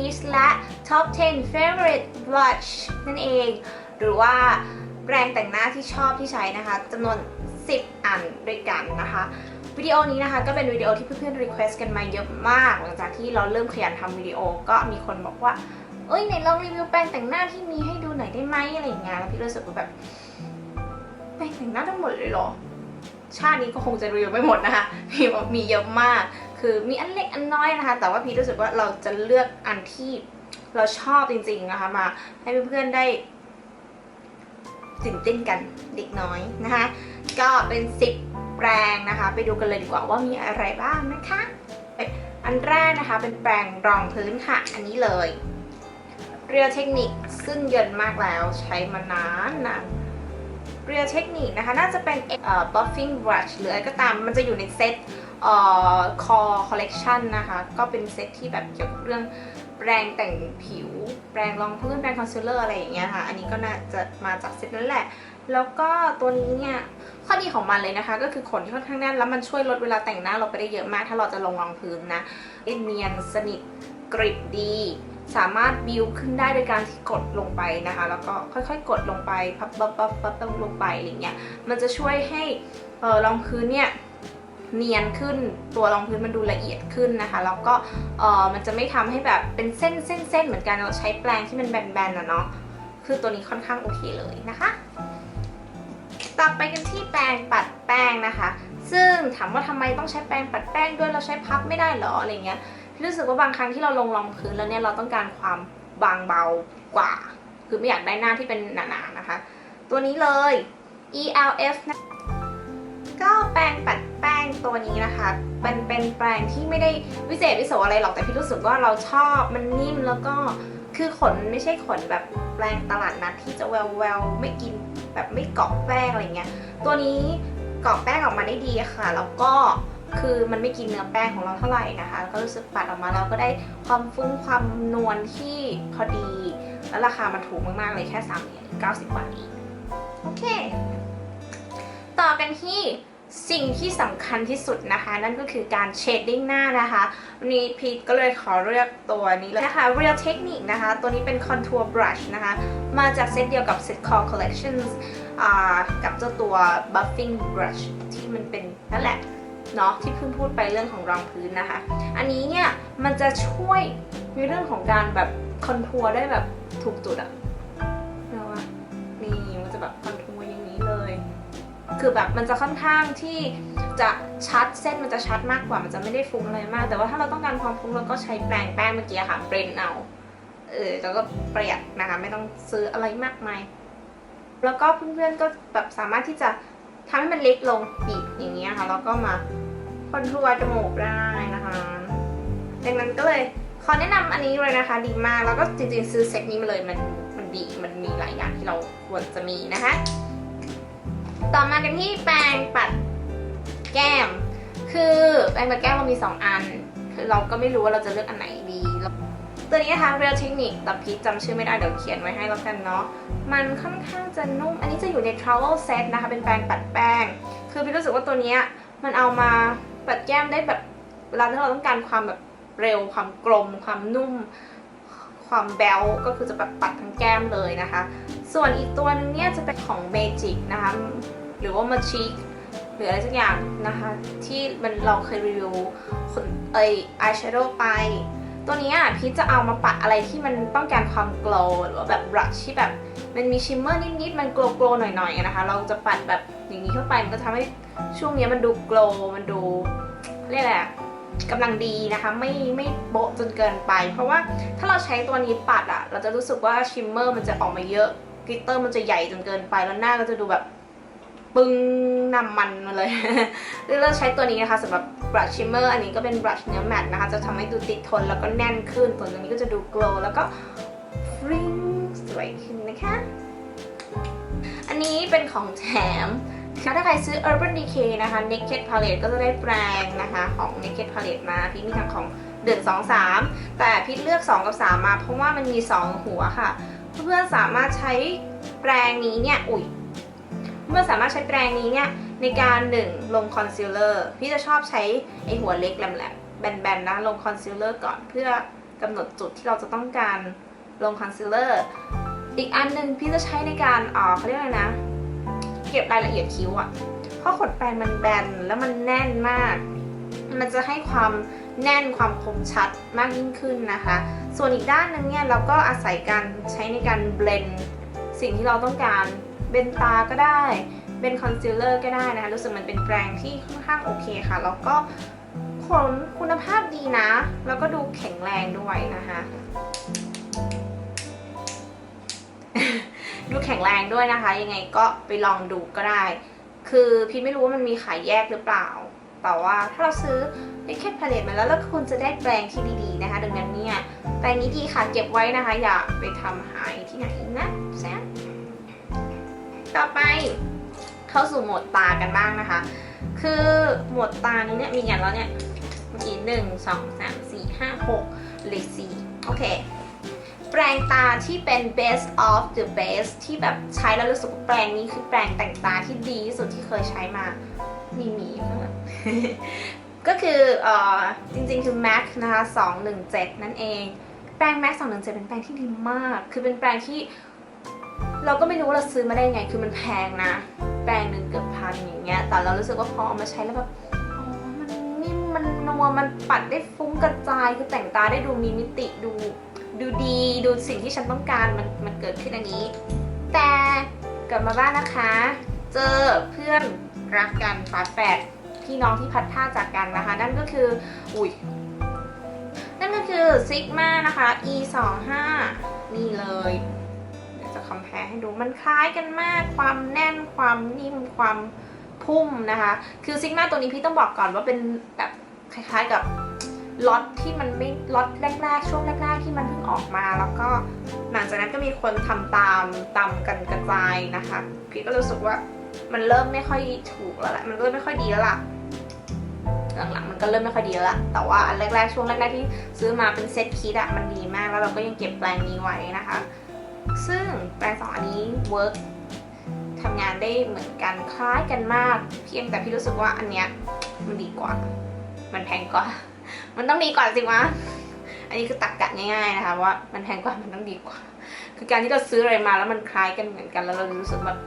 Peach และ Top 10 Favorite Blush นั่นเอง หรือว่าแบรนด์แต่งหน้าที่ชอบที่ใช้นะคะจำนวน 10 อันด้วยกันนะคะวิดีโอนี้นะคะก็เป็นวิดีโอที่เพื่อนๆ request กันมาเยอะมาก หลังจากที่เราเริ่มขยันทำวิดีโอก็มีคนบอกว่า เอ้ยไหนลองรีวิวแปรงแต่งหน้าที่มีให้ดูหน่อยได้ไหมอะไรอย่างเงี้ยแล้วพี่รู้สึกว่าแบบแปรงแต่งหน้าทั้งหมดเลยเหรอชาตินี้ก็คงจะรีวิวไม่หมดนะคะพี่บอกมีเยอะมาก คือมีอันเล็กอันน้อยนะคะ แต่ว่าพีรู้สึกว่าเราจะเลือกอันที่เราชอบจริงๆนะคะ มาให้เพื่อนๆได้ตื่นเต้นกันเด็กน้อยนะคะ ก็เป็น 10 แปรงนะคะ ไปดูกันเลยดีกว่าว่ามีอะไรบ้างนะคะอันแรกนะคะเป็นแปรงรองพื้นค่ะ อันนี้เลยเรียลเทคนิคซึ่งเยินมากแล้วใช้มานานนานเรียลเทคนิคนะคะ น่าจะเป็นเอ่อ buffing brush หรืออะไรก็ตามมันจะอยู่ในเซต เอ่อ core collection นะคะ ก็เป็นเซตที่แบบเกี่ยวกับเรื่องแปรงแต่งผิว แปรงรองพื้น แปรงคอนซีลเลอร์อะไรอย่างเงี้ยค่ะ อันนี้ก็น่าจะมาจากเซตนั้นแหละ แล้วก็ตัวนี้เนี่ยข้อดีของมันเลยนะคะ ก็คือขนที่ค่อนข้างแน่นแล้วมันช่วยลดเวลาแต่งหน้าเราไปได้เยอะมาก ถ้าเราจะลงรองพื้นนะเนียนสนิทกริบดี สามารถบิวขึ้นได้โดยการที่กดลงไปนะคะ แล้วก็ค่อยๆ กดลงไป พับพับพับพับลงไปอะไรเงี้ย มันจะช่วยให้เออรองพื้นเนี่ย เนียนขึ้น ตัวรองพื้นมันดูละเอียดขึ้นนะคะ แล้วก็เออมันจะไม่ทำให้แบบเป็นเส้นเส้นเส้นเหมือนกันเราใช้แปรงที่มันแบนๆนะเนาะคือตัวนี้ค่อนข้างโอเคเลยนะคะ ต่อไปกันที่แปรงปัดแป้งนะคะ ซึ่งถามว่าทำไมต้องใช้แปรงปัดแป้งด้วยเราใช้พับไม่ได้เหรออะไรเงี้ยพี่รู้สึกว่าบางครั้งที่เราลงรองพื้นแล้วเนี่ยเราต้องการความบางเบากว่า คือไม่อยากได้หน้าที่เป็นหนาๆนะคะ ตัวนี้เลย ELF นะ ก็แปรงปัดแป้งตัวนี้นะคะเป็นเป็นแปรงที่ไม่ได้วิเศษวิโสอะไรหรอกแต่พี่รู้สึกว่าเราชอบมันนิ่มแล้วก็คือขนไม่ใช่ขนแบบแปรงตลาดนัดที่จะแววแววไม่กินแบบไม่เกาะแป้งอะไรเงี้ยตัวนี้เกาะแป้งออกมาได้ดีค่ะ แล้วก็คือมันไม่กินเนื้อแป้งของเราเท่าไหร่นะคะก็รู้สึกปัดออกมาแล้วก็ได้ความฟุ้งความนวลที่พอดี แล้วราคามันถูกมากๆเลยแค่3เหรียญ90 บาทเองโอเค ต่อกันที่ สิ่งที่สำคัญที่สุดนะคะ นั่นก็คือการเชดดิ้งหน้านะคะวันนี้พีทก็เลยขอเลือกตัวนี้เลยนะคะ Real Technique นะคะ ตัวนี้เป็น Contour Brush นะคะ มาจากเซตเดียวกับ Set Core Collections กับเจ้าตัว Buffing Brush ที่มันเป็นนั่นแหละเนาะที่เพิ่งพูดไปเรื่องของรองพื้นนะคะ อันนี้เนี่ย มันจะช่วยในเรื่องของการแบบคอนทัวร์ได้แบบถูกจุดอะเรียกว่านี่มันจะแบบคอนทัว คือแบบมันจะค่อนข้างที่จะชัดเส้นมันจะชัดมากกว่ามันจะไม่ได้ฟุ้งอะไรมาก แต่ว่าถ้าเราต้องการความฟุ้งเราก็ใช้แปรงแป้งเมื่อกี้ค่ะเบรนเอาเออแล้วก็ประหยัดนะคะไม่ต้องซื้ออะไรมากมาย แล้วก็เพื่อนๆก็แบบสามารถที่จะทำให้มันเล็กลงอีกอย่างนี้ยค่ะแล้วก็มาคอนทัวร์จมูกได้นะคะดังนั้นก็เลยขอแนะนำอันนี้เลยนะคะดีมากแล้วก็จริงๆซื้อเซ็ตนี้มาเลยมันมันดีมันมีหลายอย่างที่เราควรจะมีนะคะ ต่อมากันที่แปรงปัดแก้ม คือแปรงปัดแก้มเรามี 2 อัน คือเราก็ไม่รู้ว่าเราจะเลือกอันไหนดี ตัวนี้นะคะ Real Technique แต่พีชจำชื่อไม่ได้เดี๋ยวเขียนไว้ให้แล้วกันเนาะ มันค่อนข้างจะนุ่ม อันนี้จะอยู่ใน Travel Set นะคะ เป็นแปรงปัดแป้ง คือพี่รู้สึกว่าตัวนี้มันเอามาปัดแก้มได้แบบเวลาที่เราต้องการความแบบเร็ว ความกลม ความนุ่ม ความแบลก็คือจะแบบปัดทั้งแก้มเลยนะคะ ส่วนอีกตัวนึงเนี่ยจะเป็นของ Magic นะคะ หรือว่า Magic หรืออะไรสักอย่างนะคะ ที่มันเราเคยรีวิวคนเอยอายแชโดว์ไป ตัวนี้ยพีจะเอามาปัดอะไรที่มันต้องการความโกลว์หรือว่าแบบบรัชที่แบบมันมีชิมเมอร์นิดๆ มันโกลโกลหน่อยๆนะคะ เราจะปัดแบบอย่างนี้เข้าไป มันก็ทำให้ช่วงนี้มันดูโกลมันดูเรียกอะไรกำลังดีนะคะไม่ไม่โบะจนเกินไป เพราะว่าถ้าเราใช้ตัวนี้ปัดอะเราจะรู้สึกว่าชิมเมอร์มันจะออกมาเยอะกลิตเตอร์มันจะใหญ่จนเกินไปแล้วหน้าก็จะดูแบบ ปึ้งน้ำมันมาเลยเราใช้ตัวนี้นะคะสำหรับบรัชชิมเมอร์อันนี้ก็เป็นบรัชเนื้อแมตต์นะคะ จะทำให้ดูติดทนแล้วก็แน่นขึ้นตัวตรงนี้ก็จะดูโกลแล้วก็ฟริ้งสวยขึ้นนะคะ อันนี้เป็นของแถมถ้าใครซื้อ Urban Decay นะคะ Naked Palette ก็จะได้แปรงนะคะของ Naked Palette มา พี่มีทั้งของเดือน2 3 แต่พี่เลือก 2 กับ 3 มาเพราะว่ามันมี 2 หัวค่ะ เพื่อนๆสามารถใช้แปรงนี้เนี่ย อุ๊ย เพื่อนสามารถใช้แปรงนี้เนี่ยในการหนึ่งลงคอนซีลเลอร์พี่จะชอบใช้ไอหัวเล็กแหลมๆแบนๆนะลงคอนซีลเลอร์ก่อนเพื่อกำหนดจุดที่เราจะต้องการลงคอนซีลเลอร์อีกอันหนึ่งพี่จะใช้ในการอ่อเขาเรียกอะไรนะ เก็บรายละเอียดคิ้วอะเพราะขนแปรงมันแบนแล้วมันแน่นมาก มันจะให้ความแน่นความคมชัดมากยิ่งขึ้นนะคะ ส่วนอีกด้านหนึ่งเนี่ยเราก็อาศัยการใช้ในการเบลนสิ่งที่เราต้องการ เบนตาก็ได้ เป็นคอนซีลเลอร์ก็ได้นะคะรู้สึกมันเป็นแปรงที่ค่อนข้างโอเคค่ะ แล้วก็ขนคุณภาพดีนะ แล้วก็ดูแข็งแรงด้วยนะคะดูแข็งแรงด้วยนะคะ ยังไงก็ไปลองดูก็ได้ คือพี่ไม่รู้ว่ามันมีขายแยกหรือเปล่า แต่ว่าถ้าเราซื้อแค่พาเลตมาแล้วแล้วคุณจะได้แปรงที่ดีๆนะคะ ดังนั้นเนี่ยแปรงนี้ดีค่ะเก็บไว้นะคะ อย่าไปทำหายที่ไหนนะแซม ต่อไปเข้าสู่โหมดตากันบ้างนะคะ คือโหมดตานี้เนี่ยมีอย่แล้วเนี่ยเมื่อกี้หนึ่งสองสามสี่ห้าหกเลยสี่โอเค แปรงตาที่เป็น best of the best ที่แบบใช้แล้วรู้สึกแปรงนี้คือแปรงแต่งตาที่ดีที่สุดที่เคยใช้มามีหมีข้างหลังก็คือเออจริงๆ คือ MAC นะคะ217 นั่นเอง แปรง MAC 217 เป็นแปรงที่ดีมาก คือเป็นแปรงที่ เราก็ไม่รู้ว่าเราซื้อมาได้ไงคือมันแพงนะ แปรงหนึ่งเกือบพันอย่างเงี้ย แต่เรารู้สึกว่าพอเอามาใช้แล้วแบบอ๋อมันนิ่มมันนัวมันปัดได้ฟุ้งกระจายคือแต่งตาได้ดูมีมิติดูดูดีดูสิ่งที่ฉันต้องการมันมันเกิดขึ้นอันนี้ แต่กลับมาบ้านนะคะ เจอเพื่อนรักกันฝาแฝดพี่น้องที่พัดผ้าจากกันนะคะ นั่นก็คืออุ้ยนั่นก็คือซิกมานะคะ e 2 5นี่เลย คอมเพลให้ดูมันคล้ายกันมากความแน่นความนิ่มความพุ่มนะคะ คือซิกมาตัวนี้พี่ต้องบอกก่อนว่าเป็นแบบคล้ายๆกับล็อตที่มันไม่ล็อตแรกๆช่วงแรกๆที่มันเพิ่งออกมา แล้วก็หลังจากนั้นก็มีคนทำตามตามกันกระจายนะคะ พี่ก็รู้สึกว่ามันเริ่มไม่ค่อยถูกแล้วแหละมันเริ่มไม่ค่อยดีแล้วล่ะหลังๆมันก็เริ่มไม่ค่อยดีแล้วละแต่ว่าอันแรกๆช่วงแรกๆที่ซื้อมาเป็นเซตคิดอะมันดีมากแล้วเราก็ยังเก็บแปลงนี้ไว้นะคะ ซึ่งแปลงสองอันนี้เวิร์กทำงานได้เหมือนกันคล้ายกันมาก เพียงแต่พี่รู้สึกว่าอันเนี้ยมันดีกว่า มันแพงกว่า มันต้องดีกว่าสิวะอันนี้คือตักกะง่ายๆนะคะว่ามันแพงกว่ามันต้องดีกว่า คือการที่เราซื้ออะไรมาแล้วมันคล้ายกันเหมือนกันแล้วเรารู้สึกแบบ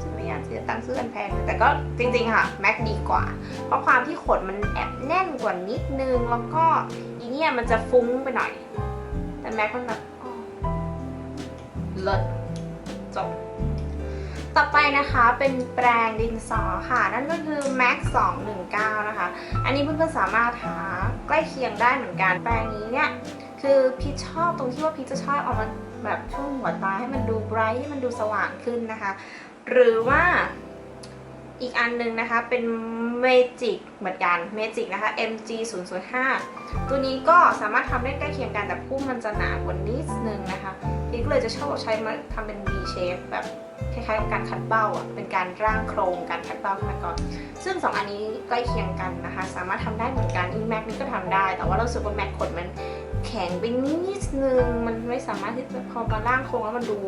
ฉันไม่อยากเสียตังค์ซื้ออันแพงแต่ก็จริงๆค่ะแม็กดีกว่า เพราะความที่ขนมันแอบแน่นกว่านิดนึงแล้วก็อีเนี่ยมันจะฟุ้งไปหน่อย แต่แม็กมันแบบ เลิศจบ ต่อไปนะคะเป็นแปรงดินสอค่ะ นั่นก็คือ MAX 219 นะคะ อันนี้เพื่อนๆสามารถหาใกล้เคียงได้เหมือนกัน แปรงนี้เนี่ย คือพีชชอบตรงที่ว่าพีชจะชอบเอามันแบบช่วงหัวตาให้มันดูไบรท์ให้มันดูสว่างขึ้นนะคะ หรือว่าอีกอันหนึงนะคะเป็น Magic เหมือนกัน Magic นะคะ MG 0 0 5ตัวนี้ก็สามารถทำได้ใกล้เคียงกันแต่พุ่มมันจะหนากว่านิดนึงนะคะ พีก็เลยจะชอบใช้มาทำเป็น V shape แบบคล้ายๆกับการคัดเบ้าอะ เป็นการร่างโครงการคัดเบ้าขึ้นมาก่อน ซึ่งสองอันนี้ใกล้เคียงกันนะคะ สามารถทำได้เหมือนกันอีแม็กนี่ก็ทำได้ แต่ว่าเราสึกว่าแม็กขนมันแข็งไปนิดนึง มันไม่สามารถที่จะพอมาล่างโครงแล้วมันดู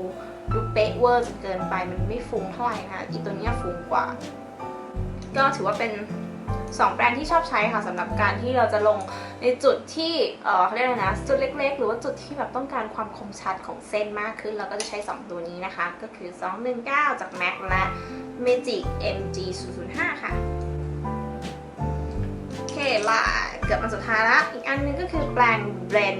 ดูเป๊ะเวอร์จนเกินไป มันไม่ฟุ้งเท่าไหร่นะคะอีตัวนี้ฟุ้งกว่า ก็ถือว่าเป็น 2แบรนด์ที่ชอบใช้ค่ะสำหรับการที่เราจะลงในจุดที่เออเขาเรียกอะไรนะ จุดเล็กๆ หรือว่าจุดที่แบบต้องการความคมชัดของเส้นมากขึ้น เราก็จะใช้ 2 ตัวนี้นะคะ ก็คือ 219 จาก MAC และ Magic MG 005ค่ะโอเคละเกือบอันสุดท้ายละอีกอันนึงก็คือแปลงเบรน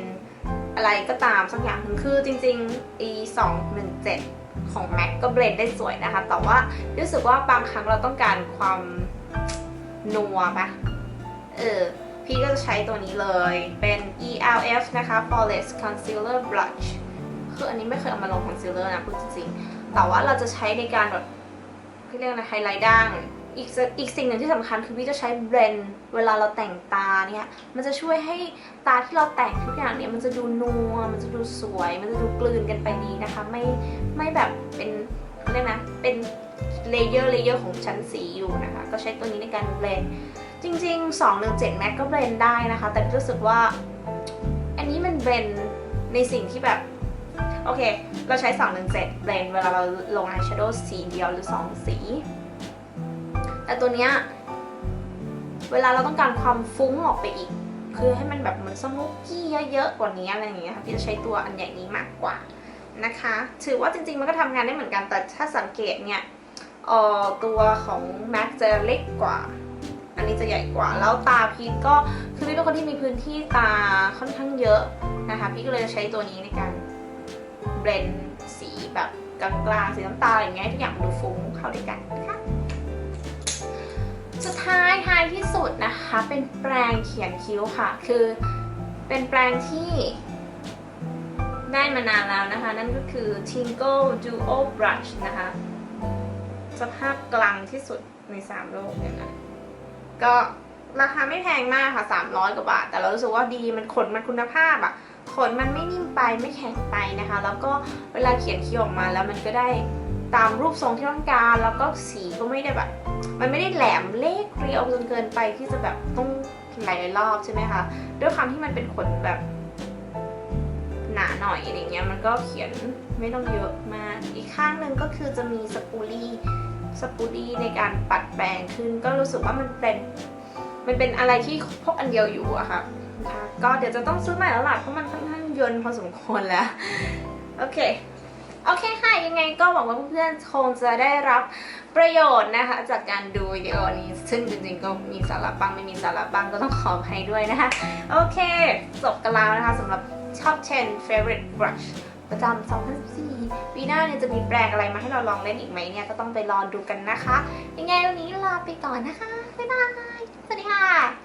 อะไรก็ตามสักอย่างหนึ่งคือจริงๆ e 2 1 7ของ MAC ก็เบรนได้สวยนะคะ แต่ว่ารู้สึกว่าบางครั้งเราต้องการความ นัวปะเออ พี่ก็จะใช้ตัวนี้เลย เป็น ELF นะคะ Flawless Concealer Blush คืออันนี้ไม่เคยเอามาลง concealer นะพูดจริงๆ แต่ว่าเราจะใช้ในการแบบเรียกอะไรไฮไลท์ด่าง อีกสอีกสิ่งหนึ่งที่สำคัญคือพี่จะใช้เบรนเวลาเราแต่งตาเนี่ย มันจะช่วยให้ตาที่เราแต่งทุกอย่างเนี่ยมันจะดูนัว มันจะดูสวย มันจะดูกลืนกันไปดีนะคะ ไม่ไม่แบบเป็นเรียกนะ เป็น เลเยอร์เลเยอร์ของชั้นสีอยู่นะคะ ก็ใช้ตัวนี้ในการเบรนจริง ๆ 217 MAC ก็เบรนได้นะคะ แต่รู้สึกว่า อันนี้มันเบรนในสิ่งที่แบบ โอเค เราใช้ 217 เบรนเวลาเราลงอายแชโดว์สีเดียวหรือ 2 สี แต่ตัวเนี้ยเวลาเราต้องการความฟุ้งออกไปอีก คือให้มันแบบเหมือนสมุกกี้เยอะๆกว่านี้อะไรอย่างเงี้ยค่ะพี่จะใช้ตัวอันใหญ่นี้มากกว่านะคะ ถือว่าจริงๆมันก็ทำงานได้เหมือนกันแต่ถ้าสังเกตเนี่ย ออตัวของ Mac จะเล็กกว่า อันนี้จะใหญ่กว่า แล้วตาพีทก็คือพี่เป็นคนที่มีพื้นที่ตาค่อนข้างเยอะนะคะพี่ก็เลยจะใช้ตัวนี้ในการเบลนสีแบบกลางๆสีน้ำตาลอย่างเงี้ยทุกอย่างดูฟุ้งเข้าด้วยกันนะคะสุดท้ายท้ายที่สุดนะคะ เป็นแปรงเขียนคิ้วค่ะ คือเป็นแปรงที่ได้มานานแล้วนะคะ นั่นก็คือ Tingle Duo Brush นะคะ สภาพกลางที่สุดในสามโลกเนี่ยนะก็ราคาไม่แพงมากค่ะ 300 กว่าบาท แต่เรารู้สึกว่าดีมันขนมันคุณภาพอะขนมันไม่นิ่มไปไม่แข็งไปนะคะ แล้วก็เวลาเขียนคิ้วออกมาแล้วมันก็ได้ตามรูปทรงที่ต้องการ แล้วก็สีก็ไม่ได้แบบ มันไม่ได้แหลมเล็กเรียวจนเกินไปที่จะแบบต้องหลายรอบใช่ไหมคะด้วยความที่มันเป็นขนแบบหนาหน่อยอะไรเงี้ยมันก็เขียนไม่ต้องเยอะมาก อีกข้างหนึ่งก็คือจะมีสปูลี่ สปูดี้ในการปัดแปรงขึ้น ก็รู้สึกว่ามันเป็นมันเป็นอะไรที่พกอันเดียวอยู่อะค่ะนะคะก็เดี๋ยวจะต้องซื้อใหม่แล้วล่ะเพราะมันค่อนข้างยนพอสมควรแล้วโอเคโอเคค่ะ ยังไงก็หวังว่าเพื่อนๆคงจะได้รับประโยชน์นะคะ จากการดูวิดีโอนี้ ซึ่งจริงๆก็มีสาระบ้างไม่มีสาระบ้างก็ต้องขออภัยด้วยนะคะ โอเค จบกันแล้วนะคะสำหรับ Top 10 Favorite Brush ประจำ2014ปีหน้าเนี่ยจะมีแปลงอะไรมาให้เราลองเล่นอีกไหมเนี่ยก็ต้องไปรอดูกันนะคะ ยังไงวันนี้ลาไปก่อนนะคะ บ๊ายบาย สวัสดีค่ะ